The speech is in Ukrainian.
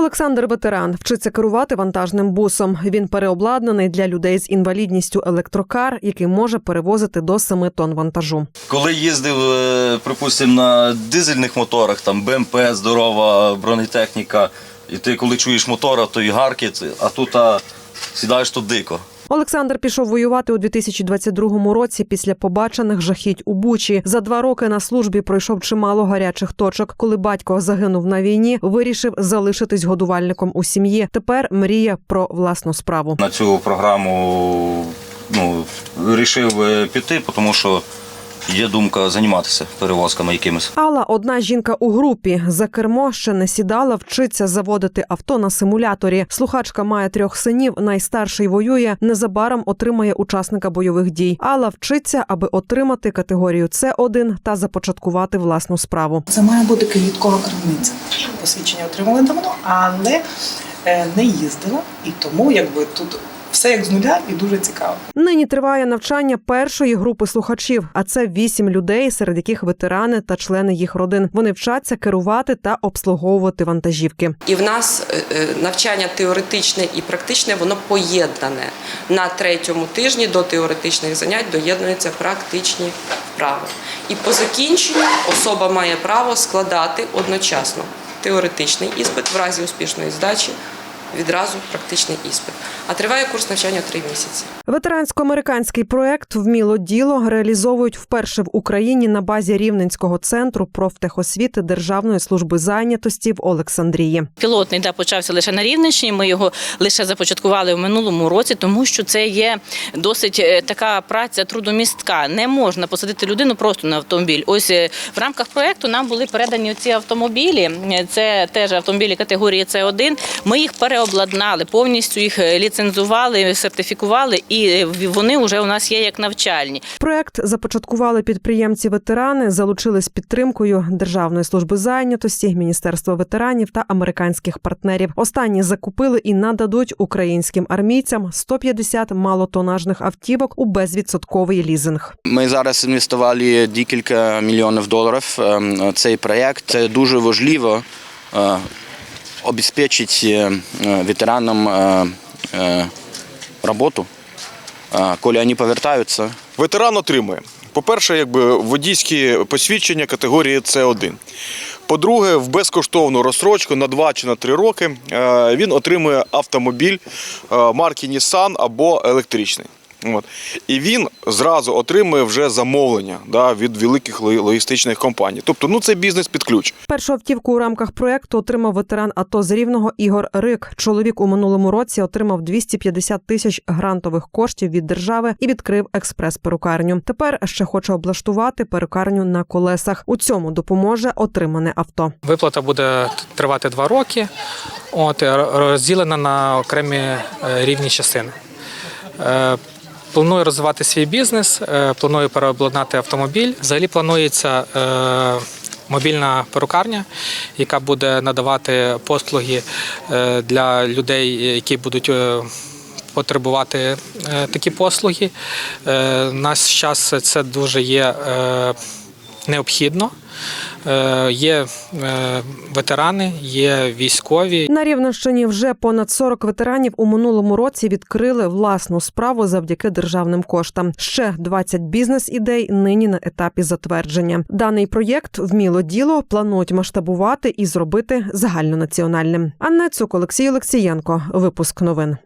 Олександр ветеран вчиться керувати вантажним бусом. Він переобладнаний для людей з інвалідністю електрокар, який може перевозити до 7 тонн вантажу. Коли їздив, е, припустимо, на дизельних моторах, там БМП, здорова бронетехніка, і ти коли чуєш мотора, то і гаркіт, а тут а, сідаєш тут дико. Олександр пішов воювати у 2022 році після побачених жахіть у Бучі. За два роки на службі пройшов чимало гарячих точок. Коли батько загинув на війні, вирішив залишитись годувальником у сім'ї. Тепер мріє про власну справу. На цю програму ну, вирішив е, піти, тому що є думка займатися перевозками якимись. Алла одна жінка у групі. За кермо ще не сідала, вчиться заводити авто на симуляторі. Слухачка має трьох синів. Найстарший воює. Незабаром отримає учасника бойових дій. Алла вчиться, аби отримати категорію С1 та започаткувати власну справу. Це має бути квіткова крамниця. Посвідчення отримали давно, але е, не їздила. І тому якби тут все як з нуля і дуже цікаво. Нині триває навчання першої групи слухачів, а це вісім людей, серед яких ветерани та члени їх родин. Вони вчаться керувати та обслуговувати вантажівки. І в нас е, е, навчання теоретичне і практичне, воно поєднане. На третьому тижні до теоретичних занять доєднуються практичні вправи. І по закінченню особа має право складати одночасно теоретичний іспит в разі успішної здачі. Відразу практичний іспит. А триває курс навчання три місяці. Ветерансько-американський проект Вміло діло реалізовують вперше в Україні на базі Рівненського центру профтехосвіти Державної служби зайнятості в Олександрії. Пілотний да почався лише на Рівненщині. Ми його лише започаткували в минулому році, тому що це є досить е, така праця трудомістка. Не можна посадити людину просто на автомобіль. Ось е, в рамках проекту нам були передані ці автомобілі. Це теж автомобілі категорії С1. Ми їх переобладнали, повністю їх е, ліцензували, сертифікували, і е, вони вже у нас є як навчальні. Проект започаткували підприємці-ветерани, залучили з підтримкою Державної служби зайнятості, Міністерства ветеранів та американських партнерів. Останні закупили і нададуть українським армійцям 150 малотонажних автівок у безвідсотковий лізинг. Ми зараз інвестували декілька мільйонів доларів. Цей проєкт це дуже важливо е, обезпечити е, ветеранам е, е, роботу, коли вони повертаються. Ветеран отримує, по-перше, якби водійські посвідчення категорії С1. По-друге, в безкоштовну розстрочку на 2 чи на 3 роки е, він отримує автомобіль е, марки Nissan або електричний. От. І він зразу отримує вже замовлення да, від великих логістичних компаній. Тобто, ну це бізнес під ключ. Першу автівку у рамках проекту отримав ветеран АТО з Рівного Ігор Рик. Чоловік у минулому році отримав 250 тисяч грантових коштів від держави і відкрив експрес-перукарню. Тепер ще хоче облаштувати перукарню на колесах. У цьому допоможе отримане авто. Виплата буде тривати два роки, от, е, розділена на окремі е, рівні частини. Планую розвивати свій бізнес, е, планую переобладнати автомобіль. Взагалі планується е, мобільна перукарня, яка буде надавати послуги е, для людей, які будуть потребувати такі послуги. Нас час це дуже є необхідно. Е, Є е, ветерани, є військові. На Рівненщині вже понад 40 ветеранів у минулому році відкрили власну справу завдяки державним коштам. Ще 20 бізнес-ідей нині на етапі затвердження. Даний проєкт вміло діло планують масштабувати і зробити загальнонаціональним. Анна Цук, Олексій Олексієнко. Випуск новин.